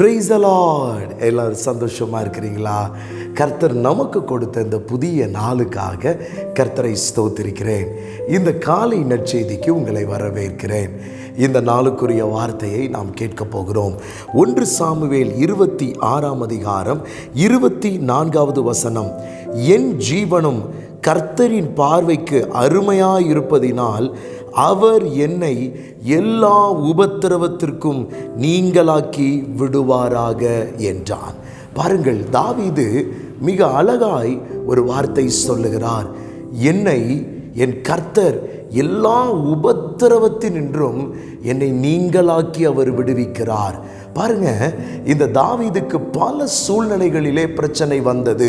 Price allot எல்லோரும் சந்தோஷமாக இருக்கிறீங்களா? கர்த்தர் நமக்கு கொடுத்த இந்த புதிய நாளுக்காக கர்த்தரை ஸ்தோத்திருக்கிறேன். இந்த காலை நற்செய்திக்கு உங்களை வரவேற்கிறேன். இந்த நாளுக்குரிய வார்த்தையை நாம் கேட்கப் போகிறோம். ஒன்று சாமுவேல் இருபத்தி ஆறாம் அதிகாரம் இருபத்தி நான்காவது வசனம். என் ஜீவனும் கர்த்தரின் பார்வைக்கு அருமையாயிருப்பதினால் அவர் என்னை எல்லா உபத்திரவத்திற்கும் நீங்களாக்கி விடுவாராக என்றான். பாருங்கள் தாவிது மிக அழகாய் ஒரு வார்த்தை சொல்லுகிறார். என்னை என் கர்த்தர் எல்லா உபத்திரவத்தினின்றும் என்னை நீங்களாக்கி அவர் விடுவிக்கிறார். பாருங்க இந்த தாவிதுக்கு பல சூழ்நிலைகளிலே பிரச்சனை வந்தது.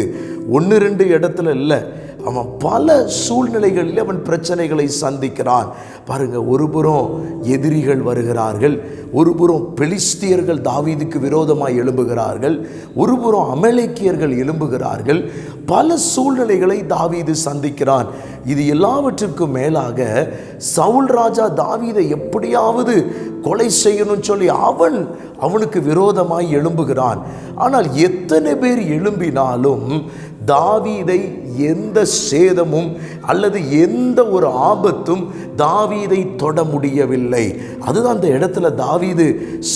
ஒன்று ரெண்டு இடத்துல இல்லை. அவன் பல சூழ்நிலைகளில் அவன் பிரச்சனைகளை சந்திக்கிறான். பாருங்கள் ஒரு புறம் எதிரிகள் வருகிறார்கள் ஒருபுறம் பெலிஸ்தியர்கள் தாவீதுக்கு விரோதமாக எழும்புகிறார்கள் ஒருபுறம் அமலேக்கியர்கள் எழும்புகிறார்கள். பல சூழ்நிலைகளை தாவீது சந்திக்கிறான். இது எல்லாவற்றுக்கும் மேலாக சவுல் ராஜா தாவீதை எப்படியாவது கொலை செய்யணும்னு சொல்லி அவன் அவனுக்கு விரோதமாய் எழும்புகிறான். ஆனால் எத்தனை பேர் எழும்பினாலும் தாவீதை எந்த சேதமும் அல்லது எந்த ஒரு ஆபத்தும் தாவீதை தொட முடியவில்லை. அதுதான் அந்த இடத்துல தாவீது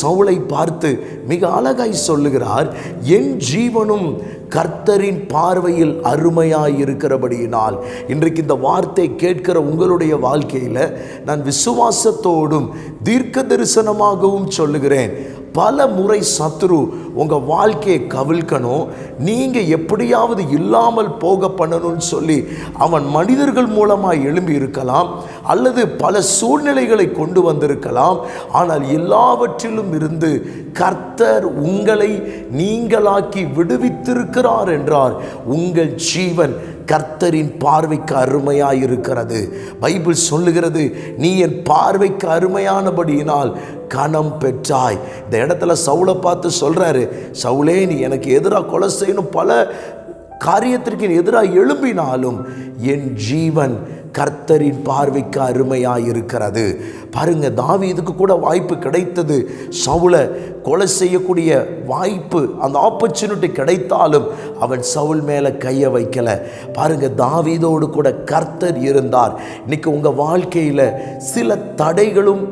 சவுளை பார்த்து மிக அழகாய் சொல்லுகிறார் என் ஜீவனும் கர்த்தரின் பார்வையில் அருமையாய் இருக்கிறபடியினால் இன்றைக்கு இந்த வார்த்தை கேட்கிற உங்களுடைய வாழ்க்கையில் நான் விசுவாசத்தோடும் தீர்க்க தரிசனமாகவும் சொல்லுகிறேன். பல முறை சத்ரு உங்கள் வாழ்க்கையை கவிழ்க்கணும். நீங்கள் எப்படியாவது இல்லாமல் போக பண்ணணும்னு சொல்லி அவன் மனிதர்கள் மூலமாக எழும்பி இருக்கலாம் அல்லது பல சூழ்நிலைகளை கொண்டு வந்திருக்கலாம். ஆனால் எல்லாவற்றிலும் இருந்து கர்த்தர் உங்களை நீங்களாக்கி விடுவித்திருக்கிறார் என்றார். உங்கள் ஜீவன் கர்த்தரின் பார்வைக்கு அருமையாக இருக்கிறது பைபிள் சொல்லுகிறது நீ என் பார்வைக்கு அருமையானபடியினால் கணம் பெற்றாய். இந்த இடத்துல சவுளை பார்த்து சொல்கிறாரு சவுளே நீ எனக்கு எதிராக கொலை செய்யணும். பல காரியத்திற்கு எதிராக எழும்பினாலும் என் ஜீவன் கர்த்தரின் பார்வைக்கு அருமையாக இருக்கிறது பாருங்க தாவீதுக்கு கூட வாய்ப்பு கிடைத்தது. சவுளை கொலை செய்யக்கூடிய வாய்ப்பு அந்த ஆப்பர்ச்சுனிட்டி கிடைத்தாலும் அவன் சவுல் மேலே கையை வைக்கலை. பாருங்க தாவீதோடு கூட கர்த்தர் இருந்தார். இன்னைக்கு உங்கள் வாழ்க்கையில் சில தடைகளும்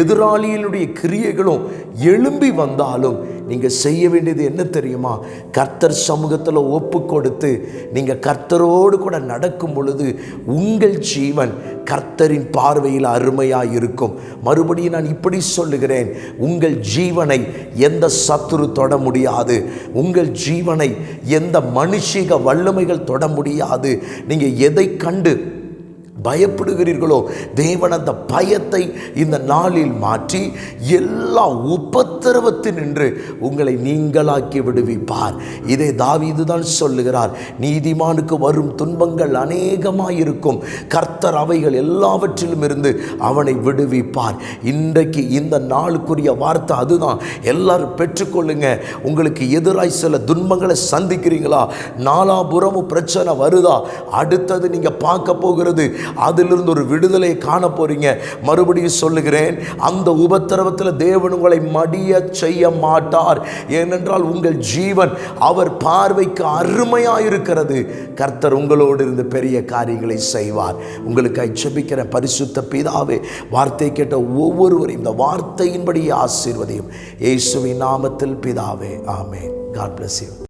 எதிராளியினுடைய கிரியைகளும் எழும்பி வந்தாலும் நீங்கள் செய்ய வேண்டியது என்ன தெரியுமா? கர்த்தர் சமூகத்தில் ஒப்பு கொடுத்து நீங்கள் கர்த்தரோடு கூட நடக்கும் பொழுது உங்கள் ஜீவன் கர்த்தரின் பார்வையில் அருமையாக இருக்கும் மறுபடியும் நான் இப்படி சொல்லுகிறேன் உங்கள் ஜீவனை எந்த சத்துரு தொட முடியாது உங்கள் ஜீவனை எந்த மனுஷிக வல்லமைகள் தொட முடியாது. நீங்கள் எதை கண்டு பயப்படுகிறீர்களோ? தேவன் அந்த பயத்தை இந்த நாளில் மாற்றி எல்லா உபத்திரவத்தினின்று உங்களை நீங்களாக்கி விடுவிப்பார். இதை தாவிது தான் சொல்லுகிறார். நீதிமானுக்கு வரும் துன்பங்கள் அநேகமாக இருக்கும் கர்த்தர் அவைகள் எல்லாவற்றிலும் இருந்து அவனை விடுவிப்பார். இன்றைக்கு இந்த நாளுக்குரிய வார்த்தை அதுதான். எல்லாரும் பெற்றுக்கொள்ளுங்க. உங்களுக்கு எதிராய் சில துன்பங்களை சந்திக்கிறீங்களா? நாலாபுறமும் பிரச்சனை வருதா? அடுத்தது நீங்கள் பார்க்க போகிறது அதிலிருந்து ஒரு விடுதலையை காண போறீங்க மறுபடியும் சொல்லுகிறேன் அந்த உபத்திரவத்தில் தேவன் உங்களை மடிய செய்ய மாட்டார். ஏனென்றால் உங்கள் ஜீவன் அவர் பார்வைக்கு அருமையாக இருக்கிறது கர்த்தர் உங்களோடு இருந்து பெரிய காரியங்களை செய்வார். உங்களுக்கு அச்சபிக்கிற பரிசுத்த பிதாவே வார்த்தை கேட்ட ஒவ்வொருவரும் இந்த வார்த்தையின்படி ஆசீர்வதியும். இயேசுவின் நாமத்தில் பிதாவே ஆமே காட் பிளஸ் யூ